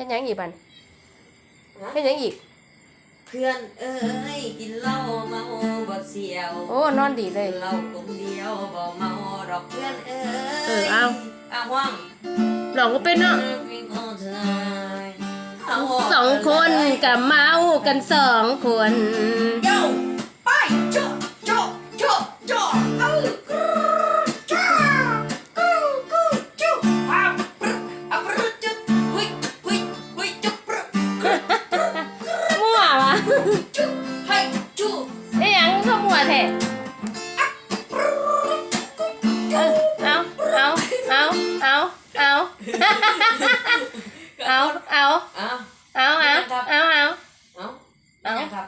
ฮ็ดหยังอีกบัดเฮ็ดหยังอีก เพื่อนเอ้ยกินเหล้าเมาบ่เสียวโอ้นอนดีเลย เหล้ากลมเดียวบ่เมาดอกเพื่อนเอ้ยเออเอาเอาว่างหลอกก็เป็นเนาะสองคนกับเมากันสองคนโย่ จุ๊บให้จุ๊บไอ้หยังก็มั่วแท้เออเอาเอาเอาเอาเอาเอาเอาอะเอาเอาเอาเอาเอาเอาครับ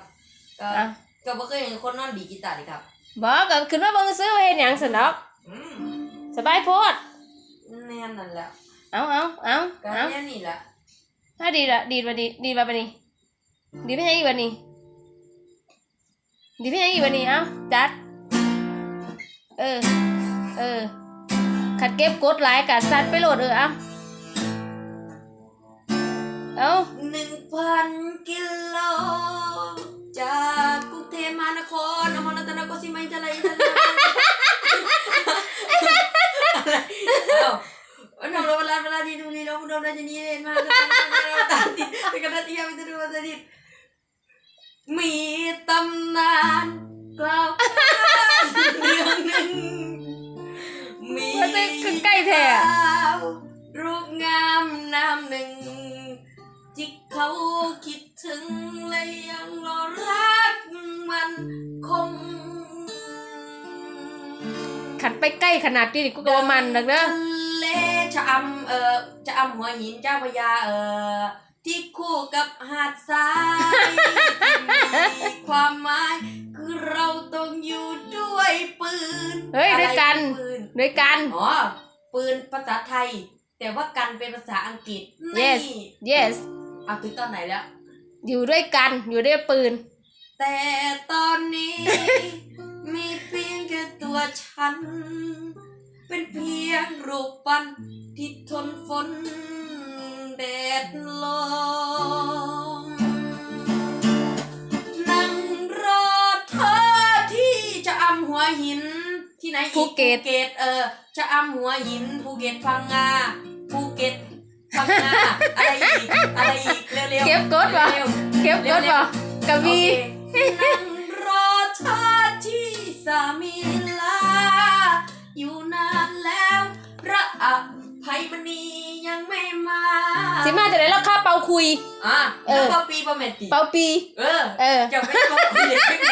ก็เอาก็บ่เคยเห็นคนนอนดีดกีตาร์ดิครับบอกก็ขึ้นมาเบิ่งซื้อเฮ็ดหยังสนอกอืมสบายโพดแน่นั่นแหละเอาเอาเอาก็เอาแน่นี่แหละถ้าดีละดีมาดีดีมาปะนี่ ดีไม่ใช่อีกวันนี้ดีไม่ใช่อีกวันนี้เอ้าจัด เออ เออ ขัดเก็บกดหลายกัดสัตว์ไปโหลดเออเอ้าเอ้าหนึ่งพันกิโลจากกรุงเทพมหานครอมรรัตนโกสิไม่จะไรจะไรเอ้าน้องเราเวลาเวลาที่ดูนี่เราคุณโดนจะนี่เห็นมากตาติดเป็นกันที่ยังไม่จะดูว่าจะดิ เขาคิดถึงและยังรอรักมันคงขัดไปใกล้ขนาดนี้กูก็ว่ามันนักเด้อ ทะเลชะอำเออชะอำหัวหินเจ้าพระยาเออที่คู่กับหาดทรายที่มีความหมายคือเราต้องอยู่ด้วยปืนเฮ้ยด้วยกัน อะไรปืน ด้วยกัน อ๋อ ปืนภาษาไทย แต่ว่ากันเป็นภาษาอังกฤษ Yes นี่ yes เอาถึงตอนไหนแล้ว อยู่ด้วยกันอยู่ด้วยปืน แต่ตอนนี้ มีเพียงแค่ตัวฉัน เป็นเพียงรูปปั้นที่ทนฝนแดดลมนั่งรอเธอที่จะอำหัวหินที่ไหนอีภูเก็ต ภูเก็ตเออ จะอำหัวหินภูเก็ตพังงาภูเก็ต พังงาอะไรอีกอะไรอีกเร็วๆเก็บกดวะเร็วๆเก็บกดบ่กะโอวีเคนั่งรอเธอที่สามีลา อยู่นานแล้วพระอภัยมณียังไม่มาสิมาจะได้แล้วค่าเป่าคุยอะเออแล้วก็ปีประเมตติเป่าปี เออ เออจะไม่ต้องคุยไม่ไหนเอาเอา